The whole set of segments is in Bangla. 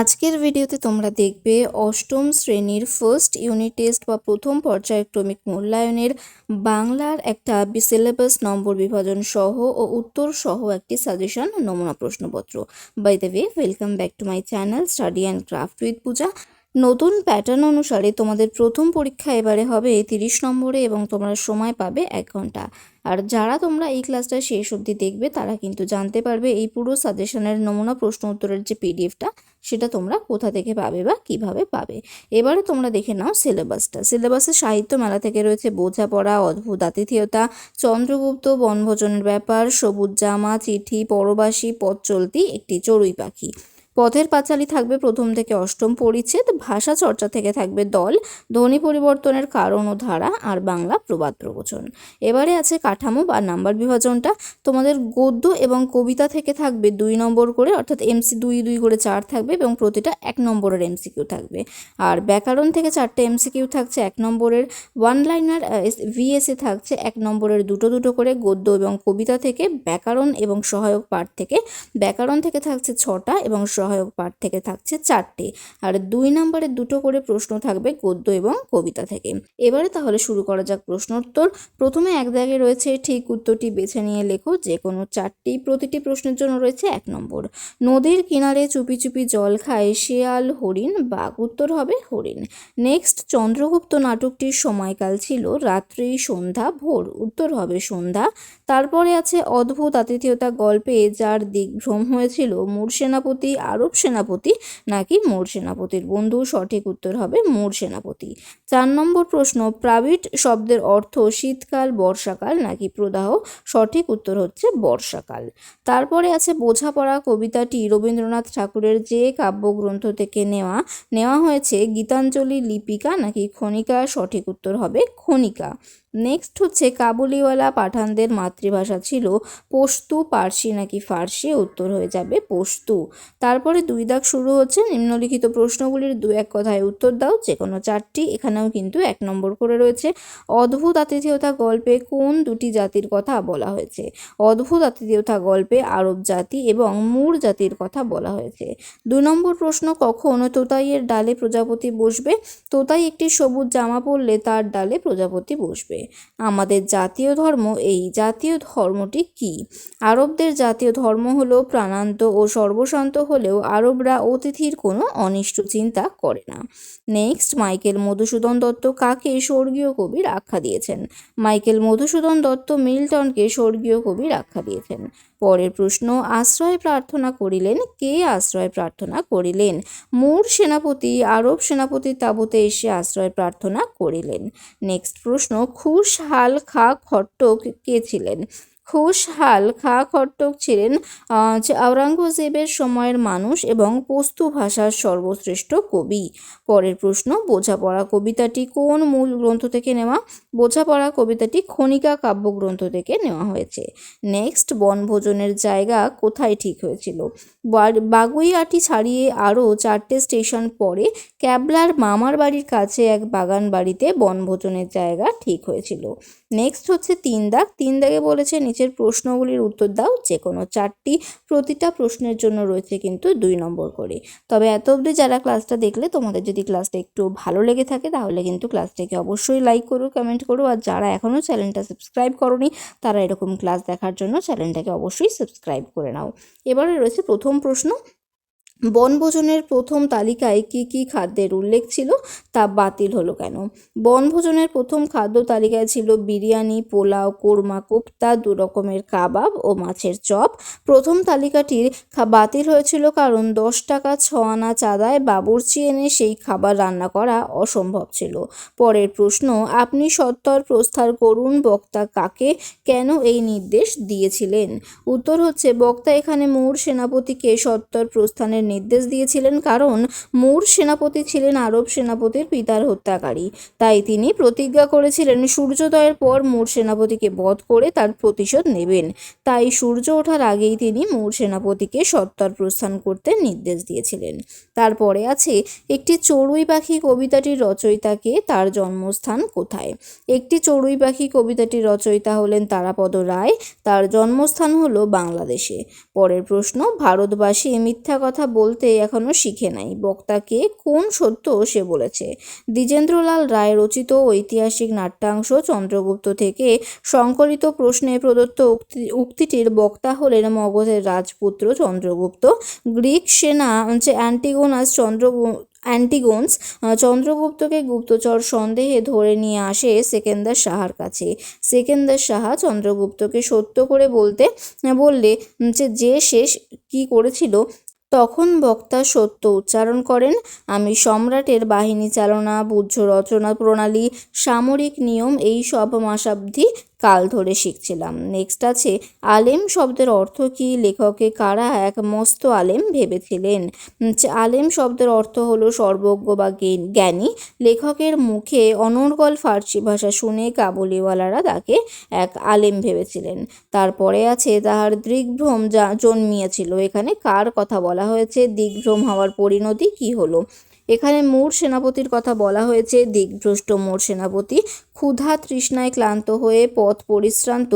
আজকের ভিডিওতে তোমরা দেখবে অষ্টম শ্রেণির ফার্স্ট ইউনিট টেস্ট বা প্রথম পর্যায়ক্রমিক মূল্যায়নের বাংলার একটা সিলেবাস নম্বর বিভাজন সহ ও উত্তর সহ একটি সাজেশন নমুনা প্রশ্নপত্র। By the way welcome back to my channel study and craft with Puja নতুন প্যাটার্ন অনুসারে তোমাদের প্রথম পরীক্ষা এবারে হবে তিরিশ নম্বরে এবং তোমরা সময় পাবে এক ঘণ্টা। আর যারা তোমরা এই ক্লাসটা শেষ অবধি দেখবে, তারা কিন্তু জানতে পারবে এই পুরো সাজেশনের নমুনা প্রশ্ন উত্তরের যে পিডিএফটা সেটা তোমরা কোথা থেকে পাবে বা কীভাবে পাবে। এবারে তোমরা দেখে নাও সিলেবাসটা সিলেবাসে সাহিত্য মেলা থেকে রয়েছে বোঝাপড়া, অদ্ভুত আতিথেয়তা, চন্দ্রগুপ্ত বনভোজনের ব্যাপার, সবুজ জামা, চিঠি, পরবাসী, পথ চলতি একটি চড়ুই পাখি। পথের পাঁচালী থাকবে প্রথম থেকে অষ্টম পরিচ্ছেদ, ভাষা চর্চা থেকে থাকবে দল, ধ্বনি পরিবর্তনের কারণ ও ধারা, আর বাংলা প্রবাদ প্রবচন। এবারে আছে কাঠামো বা নাম্বার বিভাজনটা। তোমাদের গদ্য এবং কবিতা থেকে থাকবে দুই নম্বর করে, অর্থাৎ এমসি দুই দুই করে চার থাকবে এবং প্রতিটা এক নম্বরের এমসিকিউ থাকবে। আর ব্যাকরণ থেকে চারটে এমসিকিউ থাকছে এক নম্বরের ওয়ান লাইনার ভিএসএ থাকছে এক নম্বরের দুটো দুটো করে গদ্য এবং কবিতা থেকে ব্যাকরণ এবং সহায়ক পাঠ থেকে ব্যাকরণ থেকে থাকছে ছটা এবং সহায়ক পাঠ থেকে থাকছে চারটে। আর দুই নম্বরে দুটো করে প্রশ্ন থাকবে গদ্য এবং কবিতা থেকে। এবারে তাহলে শুরু করা যাক প্রশ্নোত্তর। প্রথমে এক দাগে রয়েছে, ঠিক উত্তরটি বেছে নিয়ে লেখো যে কোনো চারটি প্রতিটি প্রশ্নের জন্য রয়েছে এক নম্বর। নদীর কিনারে চুপি চুপি জল খায় শেয়াল, হরিণ, বাঘ, উত্তর হবে হরিণ। নেক্সট, চন্দ্রগুপ্ত নাটকটির সময়কাল ছিল রাত্রি, সন্ধ্যা, ভোর, উত্তর হবে সন্ধ্যা। তারপরে আছে অদ্ভুত আতিথেয়তা গল্পে যার দিগ্ভ্রম হয়েছিল মূর সেনাপতি, আরব সেনাপতি নাকি মোর সেনাপতির বন্ধু? সঠিক উত্তর হবে মোর সেনাপতি। চার নম্বর প্রশ্ন, প্রাবিট শব্দের অর্থ শীতকাল, বর্ষাকাল নাকি প্রদাহ? সঠিক উত্তর হচ্ছে বর্ষাকাল। তারপরে আছে বোঝাপড়া, কবিতাটি রবীন্দ্রনাথ ঠাকুরের যে কাব্যগ্রন্থ থেকে নেওয়া নেওয়া হয়েছে গীতাঞ্জলি লিপিকা নাকি খনিকা? সঠিক উত্তর হবে খনিকা। নেক্সট হচ্ছে কাবুলিওয়ালা পাঠানদের মাতৃভাষা ছিল পশতু পার্সি নাকি ফার্সি? উত্তর হয়ে যাবে পশতু তারপরে দুই দাগ শুরু হচ্ছে নিম্নলিখিত প্রশ্নগুলির দু এক কথায় উত্তর দাও যে কোনো চারটি। এখানেও কিন্তু এক নম্বর করে রয়েছে। অদ্ভুত আতিথেয়তা গল্পে কোন দুটি জাতির কথা বলা হয়েছে? অদ্ভুত আতিথেয়তা গল্পে আরব জাতি এবং মুর জাতির কথা বলা হয়েছে। দুই নম্বর প্রশ্ন, কখন তোতাইয়ের ডালে প্রজাপতি বসবে? তোতাই একটি সবুজ জামা পরলে তার ডালে প্রজাপতি বসবে। আমাদের জাতীয় ধর্ম, এই জাতীয় ধর্মটি কি? আরবদের জাতীয় ধর্ম হলো প্রাণান্ত ও সর্বশান্ত হলেও আরবরা অতিথির কোনো অনিষ্ট চিন্তা করে না। নেক্সট, মাইকেল মধুসূদন দত্ত কাকে স্বর্গীয় কবির আখ্যা দিয়েছেন? মাইকেল মধুসূদন দত্ত মিল্টনকে স্বর্গীয় কবির আখ্যা দিয়েছেন। পরের প্রশ্ন, আশ্রয় প্রার্থনা করিলেন, কে আশ্রয় প্রার্থনা করিলেন? মুর সেনাপতি, আরব সেনাপতি তাবুতে এসে আশ্রয় প্রার্থনা করিলেন। নেক্সট প্রশ্ন, খুশ হাল খা খট্টক কে ছিলেন? খুশহাল খা খট্টক ছিলেন আওরঙ্গজেবের সময়ের মানুষ এবং পস্তু ভাষার সর্বশ্রেষ্ঠ কবি। পরের প্রশ্ন, বোঝাপড়া কবিতাটি কোন মূল গ্রন্থ থেকে নেওয়া? বোঝাপড়া কবিতাটি খনিকা কাব্যগ্রন্থ থেকে নেওয়া হয়েছে। নেক্সট, বনভোজনের জায়গা কোথায় ঠিক হয়েছিল? বাগুইআটি ছাড়িয়ে আরও চারটে স্টেশন পরে ক্যাবলার মামার বাড়ির কাছে এক বাগান বাড়িতে বনভোজনের জায়গা ঠিক হয়েছিল। নেক্সট হচ্ছে তিন দাগ। তিন দাগে বলেছে নিচের প্রশ্নগুলির উত্তর দাও। যে কোনো চারটি প্রতিটা প্রশ্নের জন্য রয়েছে কিন্তু দুই নম্বর করে। তবে এত অবধি যারা ক্লাসটা দেখলে, তোমাদের যদি ক্লাসটা একটু ভালো লেগে থাকে, তাহলে কিন্তু ক্লাসটাকে অবশ্যই লাইক করো কমেন্ট করো। আর যারা এখনও চ্যানেলটা সাবস্ক্রাইব করনি, তারা এরকম ক্লাস দেখার জন্য চ্যানেলটাকে অবশ্যই সাবস্ক্রাইব করে নাও। এবারে রয়েছে প্রথম প্রশ্ন। বনভোজনের প্রথম তালিকায় কি কি খাদ্যের উল্লেখ ছিল তা বাতিল হলো কেন? বনভোজনের প্রথম খাদ্য তালিকায় ছিল বিরিয়ানি, পোলাও, কোরমা কোপ্তা দু রকমের কাবাব ও মাছের চপ। প্রথম তালিকাটির বাতিল হয়েছিল কারণ দশ টাকা ছ আনা চাঁদায় বাবুর্চি এনে সেই খাবার রান্না করা অসম্ভব ছিল। পরের প্রশ্ন, আপনি সত্তর প্রস্থার করুন বক্তা কাকে কেন এই নির্দেশ দিয়েছিলেন? উত্তর হচ্ছে, বক্তা এখানে মুর সেনাপতিকে সত্তর প্রস্থানের নির্দেশ দিয়েছিলেন কারণ মুর সেনাপতি ছিলেন আরব সেনাপতির পিতার হত্যাকারী। তাই তিনি প্রতিজ্ঞা করেছিলেন সূর্যোদয়ের পর মুর সেনাপতিকে বধ করে তার প্রতিশোধ নেবেন। তাই সূর্য ওঠার আগেই তিনি মুর সেনাপতিকে সত্তর প্রস্থান করতে নির্দেশ দিয়েছিলেন। তারপরে আছে একটি চড়ুই পাখি কবিতাটির রচয়িতাকে তার জন্মস্থান কোথায়? একটি চড়ুই পাখি কবিতাটির রচয়িতা হলেন তারাপদ রায়। তার জন্মস্থান হলো বাংলাদেশে। পরের প্রশ্ন, ভারতবাসী মিথ্যা কথা বলতে এখনও শিখে নাই। বক্তাকে কোন সত্য সে বলেছে? দ্বিজেন্দ্রলাল রায় রচিত ঐতিহাসিক নাট্যাংশ চন্দ্রগুপ্ত থেকে সংকলিত প্রশ্নে প্রদত্ত উক্তি, উক্তিটির বক্তা হলেন মগধের রাজপুত্র চন্দ্রগুপ্ত। গ্রিক সেনা অ্যান্টিগোনাস চন্দ্র অ্যান্টিগোনস চন্দ্রগুপ্তকে গুপ্তচর সন্দেহে ধরে নিয়ে আসে সেকেন্দার সাহার কাছে। সেকেন্দার সাহা চন্দ্রগুপ্তকে সত্য করে বলতে, বললে যে যে শেষ কি করেছিল তখন বক্তা সত্য উচ্চারণ করেন, আমি সম্রাটের বাহিনী চালনা, বুদ্ধ রচনা প্রণালী, সামরিক নিয়ম, এই সব মাসাব্দি কাল ধরে শিখছিলাম। নেক্সট আছে, আলেম শব্দের অর্থ কি? লেখকে কারা এক মস্ত আলেম ভেবেছিলেন? আলেম শব্দের অর্থ হলো সর্বজ্ঞ বা জ্ঞানী লেখকের মুখে অনর্গল ফার্সি ভাষা শুনে কাবুলিওয়ালারা তাকে এক আলেম ভেবেছিলেন। তারপরে আছে, তাহার দিগ্ভ্রম জন্মিয়েছিল। এখানে কার কথা বলা হয়েছে? দিগ্ভ্রম হওয়ার পরিণতি কি হলো? এখানে মোর সেনাপতির কথা বলা হয়েছে। দিগ্ভ্রষ্ট মোর সেনাপতি ক্ষুধা তৃষ্ণায় ক্লান্ত হয়ে পথ পরিশ্রান্ত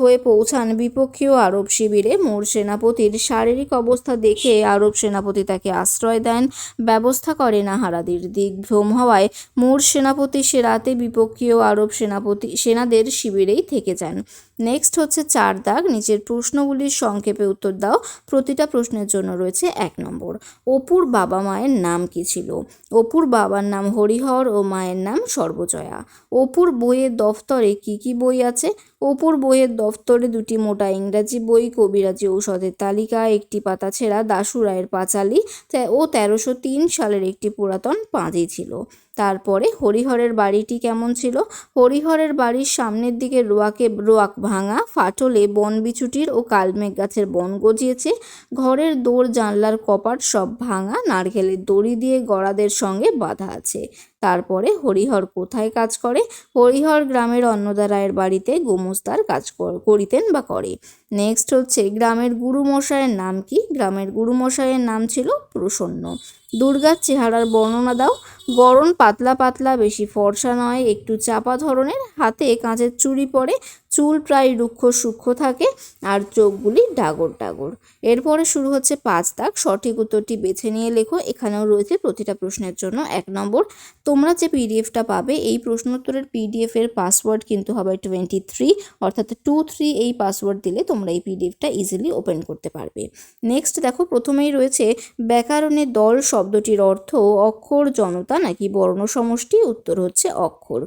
হয়ে পৌঁছান বিপক্ষীয় আরব শিবিরে। মোর সেনাপতির শারীরিক অবস্থা দেখে আরব সেনাপতি তাকে আশ্রয় দেন। ব্যবস্থা করেন আহারাদির দিগ্ভ্রম হওয়ায় মোর সেনাপতি সে রাতে বিপক্ষীয় আরব সেনাপতি, সেনাদের শিবিরেই থেকে যান। নেক্সট হচ্ছে চার দাগ। নিচের প্রশ্নগুলির সংক্ষেপে উত্তর দাও। প্রতিটা প্রশ্নের জন্য রয়েছে এক নম্বর। অপুর বাবা মায়ের নাম কি ছিল? অপুর বাবার নাম হরিহর ও মায়ের নাম সর্বজয়া। অপুর বইয়ের দফতরে কি কি বই আছে? অপুর বইয়ের দফতরে দুটি মোটা ইংরাজি বই, কবিরাজি ঔষধের তালিকা, একটি পাতা ছেঁড়া দাশু রায়ের পাঁচালি ও তেরোশো তিন সালের একটি পুরাতন পাঁজি ছিল। তারপরে হরিহরের বাড়িটি কেমন ছিল? হরিহরের বাড়ির সামনের দিকে রোয়াকে রোয়াক ভাঙা ফাটলে বন বিছুটির ও কালমেঘ গাছের বন গজিয়েছে। ঘরের দৌড় জানলার কপাট সব ভাঙা, নারকেলের দড়ি দিয়ে গড়াদের সঙ্গে বাঁধা আছে। তারপরে হরিহর কোথায় কাজ করে? হরিহর গ্রামের অন্নদা রায়ের বাড়িতে গোমস্তার কাজ কর- করিতেন বা করে। নেক্সট হচ্ছে গ্রামের গুরুমশায়ের নাম কি? গ্রামের গুরুমশায়ের নাম ছিল প্রসন্ন। দুর্গার চেহারার বর্ণনা দাও। গরম পাতলা পাতলা, বেশি ফর্সা নয়, একটু চাপা ধরনের। হাতে কাঁচের চুড়ি পরে চুল প্রায় রুক্ষ সূক্ষ্ম থাকে আর চোখগুলি ডাগর ডাগর। এরপরে শুরু হচ্ছে পাঁচ দাগ। সঠিক উত্তরটি বেছে নিয়ে লেখো। এখানেও রয়েছে প্রতিটা প্রশ্নের জন্য এক নম্বর। তোমরা যে পিডিএফটা পাবে, এই প্রশ্নোত্তরের পিডিএফ এর পাসওয়ার্ড কিন্তু হবে টোয়েন্টি থ্রি অর্থাৎ টু থ্রি এই পাসওয়ার্ড দিলে তোমরা এই পিডিএফটা ইজিলি ওপেন করতে পারবে। নেক্সট দেখো, প্রথমেই রয়েছে ব্যাকরণের দল শব্দটির অর্থ অক্ষর জনতা নাকি বর্ণ সমষ্টি উত্তর হচ্ছে অক্ষর।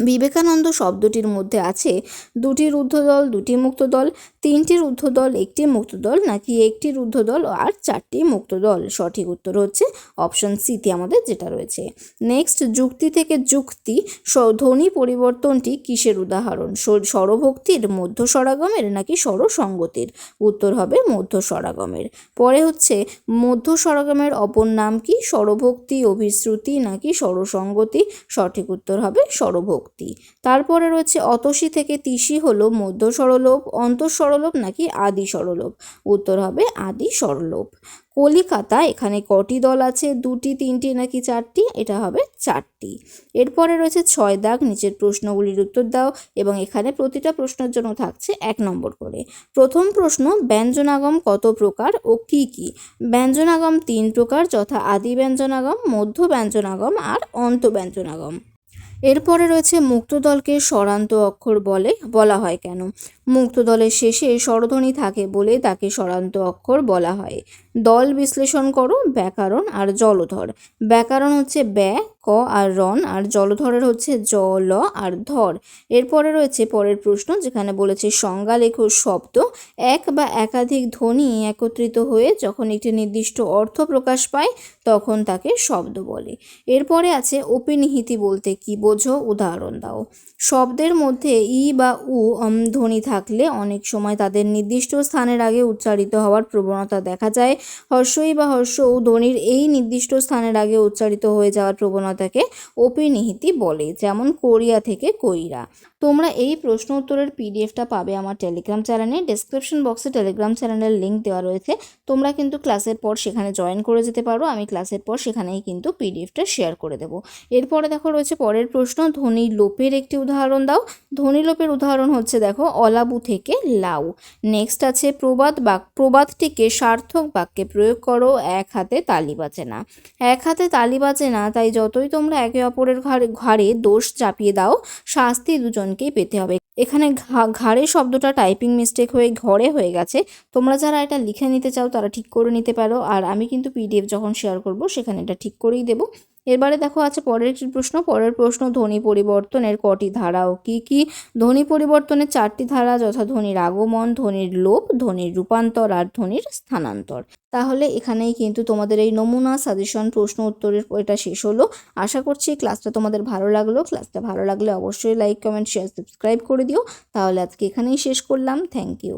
বিবেকানন্দ শব্দটির মধ্যে আছে, দুটি রুদ্ধদল, দুটি মুক্তদল, তিনটি রুদ্ধদল, একটি মুক্তদল নাকি একটি রুদ্ধদল আর চারটি মুক্তদল? সঠিক উত্তর হচ্ছে অপশন সিতে আমাদের যেটা রয়েছে। নেক্সট যুক্তি থেকে যুক্তি ধ্বনি পরিবর্তনটি কিসের উদাহরণ? স্বরভক্তির মধ্য স্বরাগমের নাকি স্বরসঙ্গতির? উত্তর হবে মধ্য স্বরাগমের পরে হচ্ছে মধ্য স্বরাগমের অপর নাম কি? স্বরভক্তি, অভিশ্রুতি নাকি স্বরসঙ্গতি? সঠিক উত্তর হবে স্বরভক্তি। তারপরে রয়েছে অতসী থেকে তিসি হলো মধ্য স্বরলোপ অন্তঃস্বরলোপ নাকি আদি স্বরলোপ? উত্তর হবে আদি স্বরলোপ। কলিকাতা, এখানে কটি দল আছে? দুটি, তিনটি নাকি চারটি? এটা হবে চারটি। এরপরে রয়েছে ছয় দাগ, নিচের প্রশ্নগুলির উত্তর দাও এবং এখানে প্রতিটা প্রশ্নের জন্য থাকছে এক নম্বর করে। প্রথম প্রশ্ন, ব্যঞ্জনাগম কত প্রকার ও কি কি? ব্যঞ্জনাগম তিন প্রকার, যথা আদি ব্যঞ্জনাগম, মধ্য ব্যঞ্জনাগম আর অন্ত ব্যঞ্জনাগম। এরপরে রয়েছে মুক্তদলকে স্বরান্ত অক্ষর বলে বলা হয় কেন? মুক্তদলের শেষে স্বরধ্বনি থাকে বলে তাকে স্বরান্ত অক্ষর বলা হয়। দল বিশ্লেষণ করো, ব্যাকরণ আর জলধর। ব্যাকরণ হচ্ছে ব্যা, ক আর রন আর জলধরের হচ্ছে জ, ল আর ধর। এরপরে রয়েছে পরের প্রশ্ন, যেখানে বলেছে সংজ্ঞা লেখো শব্দ এক বা একাধিক ধ্বনি একত্রিত হয়ে যখন একটি নির্দিষ্ট অর্থ প্রকাশ পায়, তখন তাকে শব্দ বলে। এরপরে আছে অপিনিহিতি বলতে কি বোঝো, উদাহরণ দাও। শব্দের মধ্যে ই বা উ ধ্বনি থাকলে অনেক সময় তাদের নির্দিষ্ট স্থানের আগে উচ্চারিত হওয়ার প্রবণতা দেখা যায়। হর্ষই বা হর্ষ ধ্বনির এই নির্দিষ্ট স্থানের আগে উচ্চারিত হয়ে যাওয়ার প্রবণতাকে অপিনিহিতি বলে, যেমন কোরিয়া থেকে কইরা। তোমরা এই প্রশ্ন উত্তরের পিডিএফটা পাবে আমার টেলিগ্রাম চ্যানেলে ডেসক্রিপশন বক্সে টেলিগ্রাম চ্যানেলের লিঙ্ক দেওয়া রয়েছে। তোমরা কিন্তু ক্লাসের পর সেখানে জয়েন করে যেতে পারো। আমি ক্লাসের পর সেখানেই কিন্তু পিডিএফটা শেয়ার করে দেবো। এরপরে দেখো রয়েছে পরের প্রশ্ন, ধ্বনি লোপের একটি উদাহরণ দাও। ধ্বনি লোপের উদাহরণ হচ্ছে দেখো, অলাবু থেকে লাউ। নেক্সট আছে প্রবাদ বাক, প্রবাদটিকে সার্থক বাক্যে প্রয়োগ করো, এক হাতে তালি বাজে না। এক হাতে তালি বাজে না, তাই যতই তোমরা একে অপরের ঘাড়ে ঘাড়ে দোষ চাপিয়ে দাও, শাস্তি দুজনকেই পেতে হবে। এখানে ঘাড়ে শব্দটা টাইপিং মিস্টেক হয়ে ঘরে হয়ে গেছে। তোমরা যারা এটা লিখে নিতে চাও তারা ঠিক করে নিতে পারো। আর আমি কিন্তু পিডিএফ যখন শেয়ার করব, সেখানে এটা ঠিক করেই দেবো। এবারে দেখো আছে পরের প্রশ্ন পরের প্রশ্ন ধ্বনি পরিবর্তনের কটি ধারাও কি কি? ধ্বনি পরিবর্তনের চারটি ধারা যথা ধ্বনির আগমন, ধ্বনির লোপ, ধ্বনির রূপান্তর আর ধ্বনির স্থানান্তর। তাহলে এখানেই কিন্তু তোমাদের এই নমুনা সাজেশন প্রশ্ন, উত্তরের এটা শেষ হলো। আশা করছি ক্লাসটা তোমাদের ভালো লাগল। ক্লাসটা ভালো লাগলে অবশ্যই লাইক কমেন্ট শেয়ার সাবস্ক্রাইব করে দিও। তাহলে আজকে এখানেই শেষ করলাম। Thank you